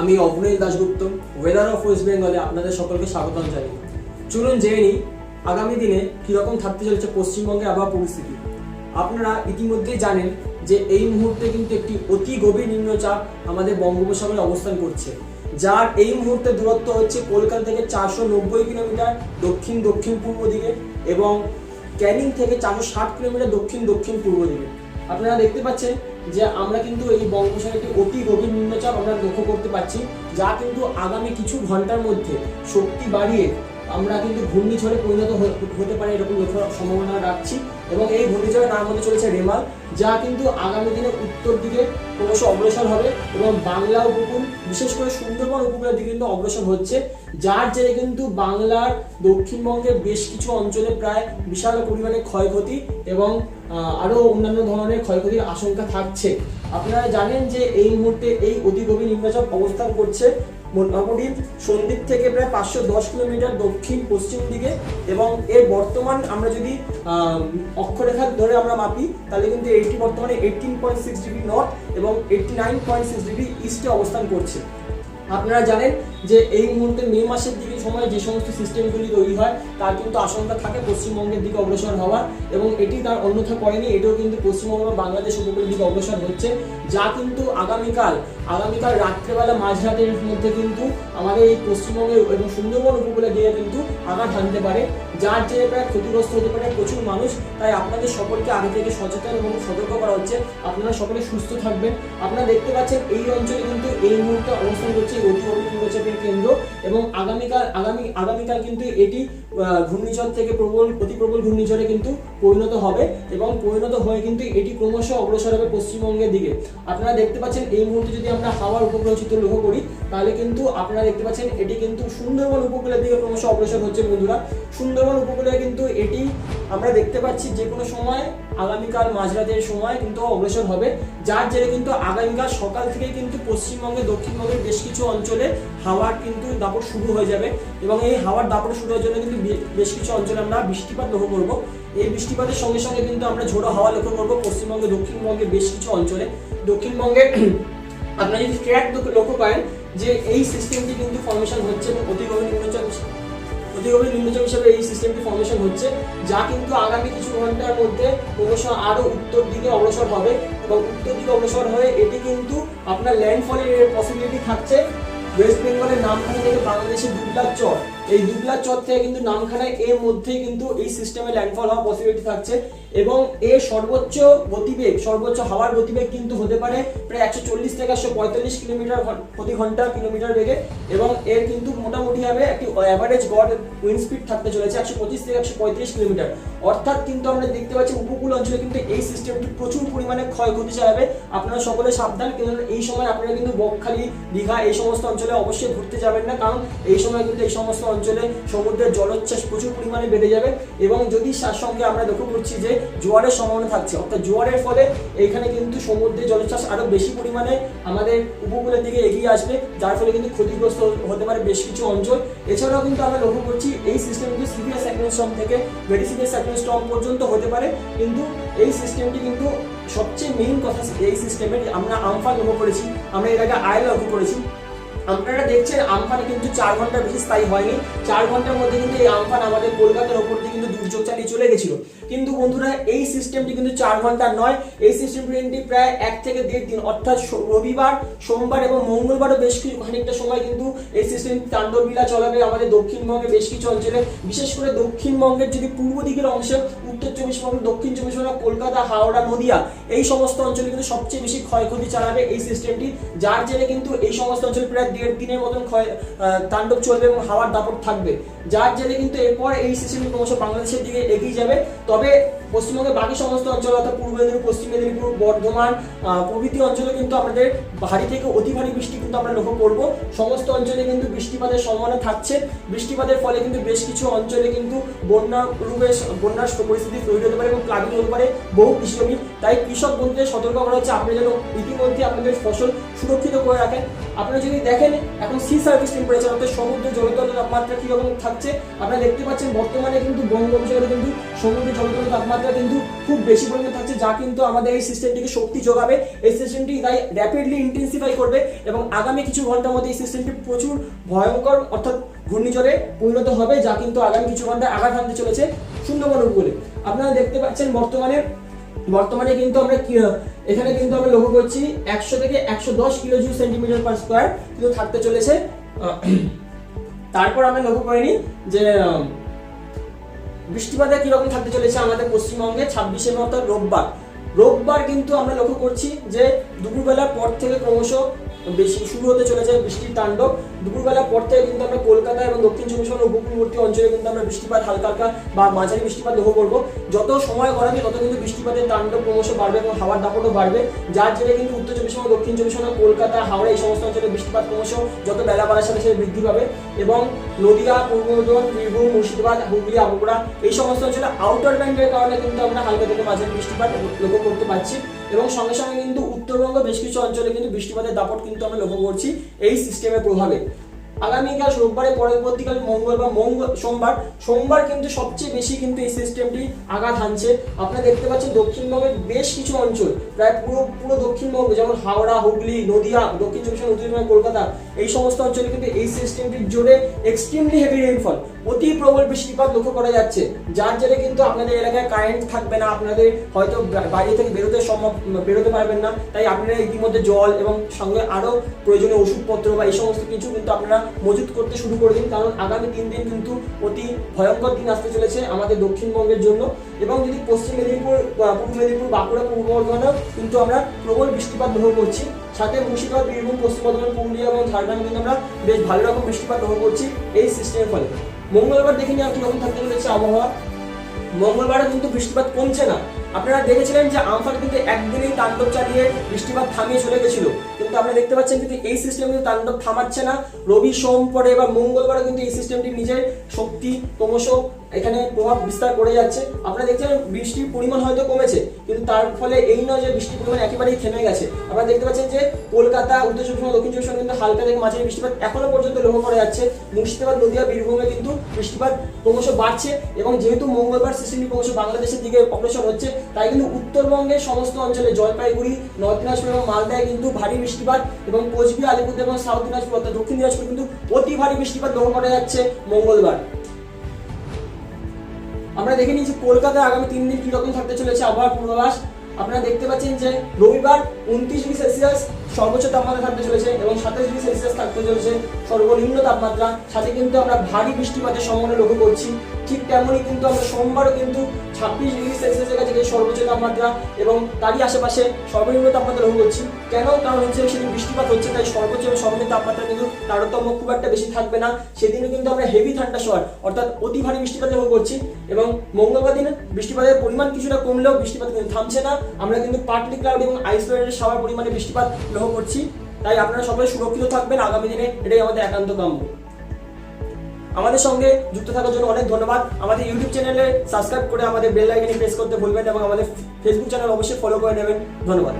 আমি Agnil Dasgupta weather of west বেঙ্গলে আপনাদের সকলকে স্বাগতম জানাই। চলুন জেনে নিই, আগামী দিনে কীরকম থাকতে চলেছে পশ্চিমবঙ্গের আবহাওয়া পরিস্থিতি। আপনারা ইতিমধ্যেই জানেন যে এই মুহূর্তে কিন্তু একটি অতি গভীর নিম্নচাপ আমাদের বঙ্গোপসাগরে অবস্থান করছে। যার এই মুহূর্তে দূরত্ব হচ্ছে কলকাতা থেকে চারশো নব্বই কিলোমিটার দক্ষিণ দক্ষিণ পূর্ব দিকে এবং ক্যানিং থেকে চারশো ষাট কিলোমিটার দক্ষিণ দক্ষিণ পূর্ব দিকে। আপনারা দেখতে পাচ্ছেন যে আমরা কিন্তু এই বঙ্গোপসাগরে একটি অতি গভীর নিম্নচাপ আমরা লক্ষ্য করতে পারছি, যা কিন্তু আগামী কিছু ঘণ্টার মধ্যে শক্তি বাড়িয়ে আমরা কিন্তু ঘূর্ণিঝড়ে পরিণত হতে পারে এরকম লক্ষ্য সম্ভাবনা রাখছি। এবং এই ঘূর্ণিঝড়ের নাম হতে চলেছে রেমাল যা কিন্তু আগামী দিনে উত্তর দিকে ক্রমশ অগ্রসর হবে এবং বাংলা উপকূল বিশেষ করে সুন্দরবন উপকূলের দিকে কিন্তু অগ্রসর হচ্ছে। যার জেরে কিন্তু বাংলার দক্ষিণবঙ্গের বেশ কিছু অঞ্চলে প্রায় বিশাল পরিমাণে ক্ষয়ক্ষতি এবং আহ, আরও অন্যান্য ধরনের ক্ষয়ক্ষতির আশঙ্কা থাকছে। আপনারা জানেন যে এই মুহূর্তে এই অতি গভীর নিম্নচাপ অবস্থান করছে মোটামুটি সন্দ্বীপ থেকে প্রায় পাঁচশো দশ কিলোমিটার দক্ষিণ, পশ্চিম দিকে এবং এর বর্তমান আমরা যদি অক্ষরেখা ধরে আমরা মাপি, তাহলে কিন্তু এইটি বর্তমানে eighteen point six degree north এবং eighty nine point six degree ইস্টে অবস্থান করছে। আপনারা জানেন যে এই মুহূর্তে মে মাসের দিকে সময় যে সমস্ত সিস্টেমগুলি তৈরি হয়, তার কিন্তু আশঙ্কা থাকে পশ্চিমবঙ্গের দিকে অগ্রসর হওয়ার এবং এটি তার অন্যথা করেনি, এটাও কিন্তু পশ্চিমবঙ্গ বা বাংলাদেশ উপকূলের দিকে অগ্রসর হচ্ছে, যা কিন্তু আগামীকাল আগামীকাল রাত্রেবেলা মাঝরাতের মধ্যে কিন্তু আমাদের এই পশ্চিমবঙ্গের এবং সুন্দরবন উপকূলে গিয়ে কিন্তু আঘাত হানতে পারে, যার জেরে প্রায় ক্ষতিগ্রস্ত হতে পারে প্রচুর মানুষ, তাই আপনাদের সকলকে আগে থেকে সচেতন এবং সতর্ক করা হচ্ছে, আপনারা সকলে সুস্থ থাকবেন, আপনারা দেখতে পাচ্ছেন এই অঞ্চলে কিন্তু এই মুহূর্তে অবস্থান করছে অতি অতি কেন্দ্র এবং আগামীকাল আগামী আগামীকাল কিন্তু এটি ঘূর্ণিঝড় থেকে প্রবল, অতি প্রবল ঘূর্ণিঝড়ে কিন্তু পরিণত হবে এবং পরিণত হয়ে কিন্তু এটি ক্রমশ অগ্রসর হবে পশ্চিমবঙ্গের দিকে। আপনারা দেখতে পাচ্ছেন এই মুহূর্তে যদি আমরা হাওয়ার উপকূল চিত্র লক্ষ্য করি, তাহলে কিন্তু আপনারা দেখতে পাচ্ছেন এটি কিন্তু সুন্দরবন উপকূলের দিকে ক্রমশ অগ্রসর হচ্ছে বন্ধুরা। সুন্দরবন উপকূলে কিন্তু এটি আমরা দেখতে পাচ্ছি যে কোনো সময়, আগামীকাল মাঝরাতের সময় কিন্তু অগ্রসর হবে। যার জেরে কিন্তু আগামীকাল সকাল থেকে কিন্তু পশ্চিমবঙ্গে দক্ষিণবঙ্গের বেশ কিছু অঞ্চলে হাওয়ার কিন্তু দাপট শুরু হয়ে যাবে এবং এই হাওয়ার দাপট শুরু হওয়ার জন্য কিন্তু বেশ কিছু অঞ্চলে আমরা বৃষ্টিপাত লক্ষ্য করব। এই বৃষ্টিপাতের সঙ্গে সঙ্গে কিন্তু আমরা ঝোড়ো হাওয়া লক্ষ্য করব পশ্চিমবঙ্গে, দক্ষিণবঙ্গে বেশ কিছু অঞ্চলে। দক্ষিণবঙ্গে আপনারা যদি ট্র্যাক লক্ষ্য করেন যে এই সিস্টেমটি কিন্তু ফর্মেশন হচ্ছে এবং অতি গভীর নিম্নচাপ অতি গভীর নিম্নচাপ হিসেবে এই সিস্টেমটি ফর্মেশন হচ্ছে, যা কিন্তু আগামী কিছু ঘণ্টার মধ্যে ক্রমশ আরও উত্তর দিকে অগ্রসর হবে এবং উত্তর দিকে অগ্রসর হয়ে এটি কিন্তু আপনার ল্যান্ডফলের পসিবিলিটি থাকছে। ওয়েস্ট বেঙ্গলের নামখানা থেকে বাংলাদেশের দুবলার চর। এই দুবলার চর থেকে কিন্তু নামখানায় এর মধ্যেই কিন্তু এই সিস্টেমে ল্যান্ডফল হওয়ার পসিবিলিটি থাকছে এবং এর সর্বোচ্চ গতিবেগ, সর্বোচ্চ হাওয়ার গতিবেগ কিন্তু হতে পারে প্রায় একশো চল্লিশ থেকে একশো পঁয়তাল্লিশ কিলোমিটার প্রতি ঘণ্টা কিলোমিটার বেগে এবং এর কিন্তু মোটামুটি ভাবে একটি অ্যাভারেজ গড উইন্ড স্পিড থাকতে চলেছে একশো পঁচিশ থেকে একশো পঁয়ত্রিশ কিলোমিটার। অর্থাৎ কিন্তু আমরা দেখতে পাচ্ছি উপকূল অঞ্চলে কিন্তু এই সিস্টেমটি প্রচুর পরিমাণে ক্ষয়ক্ষতি চালাবে। আপনারা সকলে সাবধান কিন্তু এই সময় আপনারা কিন্তু বকখালি, দীঘা এই সমস্ত অঞ্চলে অবশ্যই ঘুরতে যাবেন না, কারণ এই সময় কিন্তু এই সমস্ত অঞ্চলে সমুদ্রের জলোচ্ছ্বাস প্রচুর পরিমাণে বেড়ে যাবে এবং যদি তার সঙ্গে আমরা লক্ষ্য করছি যে জোয়ারের সম্ভাবনা থাকছে, অর্থাৎ জোয়ারের ফলে এখানে কিন্তু সমুদ্রের জলোচ্ছ্বাস আরও বেশি পরিমাণে আমাদের উপকূলের দিকে এগিয়ে আসবে, যার ফলে কিন্তু ক্ষতিগ্রস্ত হতে পারে বেশ কিছু অঞ্চল। এছাড়াও কিন্তু আমরা লক্ষ্য করছি এই সিস্টেম কিন্তু সিভিয়ার সাইক্লোন স্টর্ম থেকে ভেরি সিভিয়ার সাইক্লোন স্টর্ম পর্যন্ত হতে পারে, কিন্তু এই সিস্টেমটি কিন্তু সবচেয়ে মেইন কথা এই সিস্টেমের আমরা আমফান লক্ষ্য করেছি, আমরা এর আগে আয় লক্ষ্য করেছি। আপনারা দেখছেন আমফান কিন্তু চার ঘণ্টার বেশি স্থায়ী হয়নি। চার ঘণ্টার মধ্যে কিন্তু এই আমফান আমাদের কলকাতার ওপর দিয়ে কিন্তু দুর্যোগ চালিয়ে চলে গেছিল। কিন্তু বন্ধুরা, এই সিস্টেমটি কিন্তু চার ঘণ্টার নয়। এই সিস্টেমটি প্রায় এক থেকে দেড় দিন, অর্থাৎ রবিবার, সোমবার এবং মঙ্গলবারও বেশ কিছু খানিকটা সময় কিন্তু এই সিস্টেম তাণ্ডবলীলা চলাবে আমাদের দক্ষিণবঙ্গে বেশ কিছু অঞ্চলে, বিশেষ করে দক্ষিণবঙ্গের যদি পূর্ব দিকের অংশে, উত্তর চব্বিশ পরগনা, দক্ষিণ চব্বিশ পরগনা, কলকাতা, হাওড়া, নদিয়া, এই সমস্ত অঞ্চলে কিন্তু সবচেয়ে বেশি ক্ষয়ক্ষতি চালাবে এই সিস্টেমটি যার জেরে কিন্তু এই সমস্ত অঞ্চলে প্রায় দেড় দিনের মতন ক্ষয় তাণ্ডব চলবে এবং হাওয়ার দাপট থাকবে। যার জেরে কিন্তু এরপর এই সিস্টেম ক্রমশ বাংলাদেশের দিকে এগিয়ে যাবে। তবে পশ্চিমবঙ্গের বাকি সমস্ত অঞ্চল, অর্থাৎ পূর্ব মেদিনীপুর, পশ্চিম মেদিনীপুর, বর্ধমান প্রভৃতি অঞ্চলে কিন্তু আমাদের ভারী থেকে অতি ভারী বৃষ্টি কিন্তু আমরা লক্ষ্য করব। সমস্ত অঞ্চলে কিন্তু বৃষ্টিপাতের সম্ভাবনা থাকছে। বৃষ্টিপাতের ফলে কিন্তু বেশ কিছু অঞ্চলে কিন্তু বন্যা রূপে বন্যার পরিস্থিতি তৈরি হতে পারে এবং প্লাবিত হতে পারে বহু কৃষি তাই কৃষক বন্ধুদের সতর্ক করা হচ্ছে, আপনি যেন ইতিমধ্যে আপনাদের ফসল সুরক্ষিত করে রাখেন। আপনারা যদি দেখেন, এখন সি সার্ভিস টেম্পারেচার অর্থাৎ সমুদ্রের জলতলের তাপমাত্রা কীরকম থাকছে, আপনারা দেখতে পাচ্ছেন বর্তমানে কিন্তু বঙ্গোপসাগরে কিন্তু সমুদ্রের জলতলের তাপমাত্রা তাপমাত্রা কিন্তু খুব বেশি পরিমাণে থাকছে, যা কিন্তু আমাদের এই সিস্টেমটিকে শক্তি যোগাবে। এই সিস্টেমটি তাই র্যাপিডলি ইন্টেন্সিফাই করবে এবং আগামী কিছু ঘণ্টার মধ্যে এই সিস্টেমটি প্রচুর ভয়ঙ্কর অর্থাৎ ঘূর্ণিঝড়ে পরিণত হবে, যা কিন্তু আগামী কিছু ঘন্টায় আঘাত হানতে চলেছে সুন্দরবন উপকূলে। আপনারা দেখতে পাচ্ছেন বর্তমানে বর্তমানে কিন্তু আমরা এখানে কিন্তু আমরা লক্ষ্য করছি একশো থেকে একশো দশ kilo joule centimetre per square কিন্তু থাকতে চলেছে। তারপর আমরা লক্ষ্য করিনি যে আহ, বৃষ্টিপাতে কীরকম থাকতে চলেছে আমাদের পশ্চিমবঙ্গে? ছাব্বিশে মে অর্থাৎ রোববার। রোববার কিন্তু আমরা লক্ষ্য করছি যে দুপুরবেলার পর থেকে ক্রমশ বেশি শুরু হতে চলেছে বৃষ্টির তাণ্ডব। দুপুরবেলার পর থেকে কিন্তু আমরা কলকাতা এবং দক্ষিণ চব্বিশ পরগনা উপকূলবর্তী অঞ্চলে কিন্তু আমরা বৃষ্টিপাত হালকা হালকা বা মাঝারি বৃষ্টিপাত লক্ষ্য করব। যত সময় গড়াবে, তত কিন্তু বৃষ্টিপাতের তাণ্ডব ক্রমশ বাড়বে এবং হাওয়ার দাপটও বাড়বে। যার জেরে কিন্তু উত্তর চব্বিশ পরগনা, দক্ষিণ চব্বিশ পরগনা, কলকাতা, হাওড়া এই সমস্ত অঞ্চলে বৃষ্টিপাত ক্রমশ যত বেলা বাড়ার সাথে সাথে বৃদ্ধি পাবে এবং নদীয়া, পূর্ব বর্ধমান, বীরভূম, মুর্শিদাবাদ, হুগলি বাঁকুড়া এই সমস্ত অঞ্চলে আউটার ব্যান্ডের কারণে কিন্তু আমরা হালকা থেকে মাঝারি বৃষ্টিপাত লক্ষ্য করতে পারছি এবং সঙ্গে সঙ্গে কিন্তু উত্তরবঙ্গ বেশ কিছু অঞ্চলে কিন্তু বৃষ্টিপাতের দাপট কিন্তু আমরা লক্ষ্য করছি এই সিস্টেমের প্রভাবে। আগামীকাল রোববারে পরবর্তীকাল মঙ্গল বা মঙ্গল সোমবার সোমবার কিন্তু সবচেয়ে বেশি কিন্তু এই সিস্টেমটি আঘাত হানছে। আপনারা দেখতে পাচ্ছেন দক্ষিণবঙ্গের বেশ কিছু অঞ্চল, প্রায় পুরো পুরো দক্ষিণবঙ্গ, যেমন হাওড়া, হুগলি, নদিয়া, দক্ষিণ চব্বিশ পরগনা কলকাতা এই সমস্ত অঞ্চলে কিন্তু এই সিস্টেমটির জোরে এক্সট্রিমলি হেভি রেইনফল অতি প্রবল বৃষ্টিপাত লক্ষ্য করা যাচ্ছে। যার জেরে কিন্তু আপনাদের এলাকায় কারেন্ট থাকবে না, আপনাদের হয়তো বাইরে থেকে বেরোতে সম্ভব, বেরোতে পারবেন না। তাই আপনারা ইতিমধ্যে জল এবং সঙ্গে আরও প্রয়োজনীয় ওষুধপত্র বা এই সমস্ত কিছু কিন্তু আপনারা মজুত করতে শুরু করে দিন, কারণ আগামী তিন দিন কিন্তু অতি ভয়ঙ্কর দিন আসতে চলেছে আমাদের দক্ষিণবঙ্গের জন্য। এবং যদি পশ্চিম মেদিনীপুর পূর্ব মেদিনীপুর, বাঁকুড়া, পূর্ব বর্ধমানেও কিন্তু আমরা প্রবল বৃষ্টিপাত গ্রহণ করছি। সাথে মুর্শিদাবাদ, বীরভূম, পশ্চিম বর্ধমান, পুরুলিয়া এবং ঝাড়গ্রামে কিন্তু আমরা বেশ ভালো রকম বৃষ্টিপাত গ্রহণ করছি এই সিস্টেমের ফলে। মঙ্গলবার দেখে নিয়ে কীরকম থাকতে চলেছে আবহাওয়া? মঙ্গলবারে কিন্তু বৃষ্টিপাত কমছে না। আপনারা দেখেছিলেন যে আমফান কিন্তু একদিনেই তাণ্ডব চালিয়ে বৃষ্টিপাত থামিয়ে চলে গেছিল। কিন্তু আপনারা দেখতে পাচ্ছেন কিন্তু এই সিস্টেম কিন্তু তাণ্ডব থামাচ্ছে না। রবি সোম পরে বা মঙ্গলবারে কিন্তু এই সিস্টেমটি নিজের শক্তি ক্রমশ এখানে প্রভাব বিস্তার করে যাচ্ছে। আপনারা দেখছেন বৃষ্টির পরিমাণ হয়তো কমেছে, কিন্তু তার ফলে এই নয় যে বৃষ্টির পরিমাণ একেবারেই থেমে গেছে। আপনারা দেখতে পাচ্ছেন যে কলকাতা, উত্তর চব্বিশ দক্ষিণ চব্বিশ কিন্তু হালকা থেকে মাঝারি বৃষ্টিপাত এখনও পর্যন্ত লক্ষ্য করা যাচ্ছে। মুর্শিদাবাদ, নদীয়া, বীরভূমে কিন্তু বৃষ্টিপাত ক্রমশ বাড়ছে এবং যেহেতু মঙ্গলবার সিস্টেমটি ক্রমশ বাংলাদেশের দিকে অগ্রসর হচ্ছে তাই কিন্তু উত্তরবঙ্গের সমস্ত অঞ্চলে জলপাইগুড়ি, নর্থ দিনাজপুর এবং মালদায় কিন্তু ভারী বৃষ্টিপাত এবং কোচবিহার আলিপুর এবং সাউথ দিনাজপুর অর্থাৎ দক্ষিণ দিনাজপুর কিন্তু অতি ভারী বৃষ্টিপাত লক্ষ্য করা যাচ্ছে মঙ্গলবার। আমরা দেখে নিয়েছি কলকাতায় আগামী তিন দিন কীরকম থাকতে চলেছে আবহাওয়ার পূর্বাভাস। আপনারা দেখতে পাচ্ছেন যে রবিবার উনত্রিশ ডিগ্রি সেলসিয়াস সর্বোচ্চ তাপমাত্রা থাকতে চলেছে এবং সাতাশ ডিগ্রি সেলসিয়াস থাকতে চলেছে সর্বনিম্ন তাপমাত্রা। সাথে কিন্তু আমরা ভারী বৃষ্টিপাতের সম্ভাবনা লক্ষ্য করছি। ঠিক তেমনই কিন্তু আমরা সোমবারও কিন্তু ছাব্বিশ ডিগ্রি সেলসিয়াসের কাছে সর্বোচ্চ তাপমাত্রা এবং তারই আশেপাশে সর্বনিম্ন তাপমাত্রা লক্ষ্য করছি। কেন? কারণ হচ্ছে সেদিন বৃষ্টিপাত হচ্ছে, তাই সর্বোচ্চ এবং সর্বনিম্ন তাপমাত্রা কিন্তু তারতম্য খুব একটা বেশি থাকবে না। সেদিনও কিন্তু আমরা হেভি ঠান্ডা শোয়ার অর্থাৎ অতি ভারী বৃষ্টিপাত লক্ষ্য করছি এবং মঙ্গলবার দিনে বৃষ্টিপাতের পরিমাণ কিছুটা কমলেও বৃষ্টিপাত কিন্তু থামছে না। আমরা কিন্তু পার্টলি ক্লাউড এবং আইসোলেটেড সাওয়ার পরিমাণে বৃষ্টিপাত লক্ষ্য করছি। তাই আপনারা সবাই সুরক্ষিত থাকবেন। আগামী দিনে এটাই আমাদের একান্ত কাম্য। আমাদের সঙ্গে যুক্ত থাকার জন্য অনেক ধন্যবাদ। আমাদের ইউটিউব চ্যানেলে সাবস্ক্রাইব করে আমাদের বেল আইকনে প্রেস করতে ভুলবেন এবং আমাদের ফেসবুক চ্যানেল অবশ্যই ফলো করে নেবেন। ধন্যবাদ।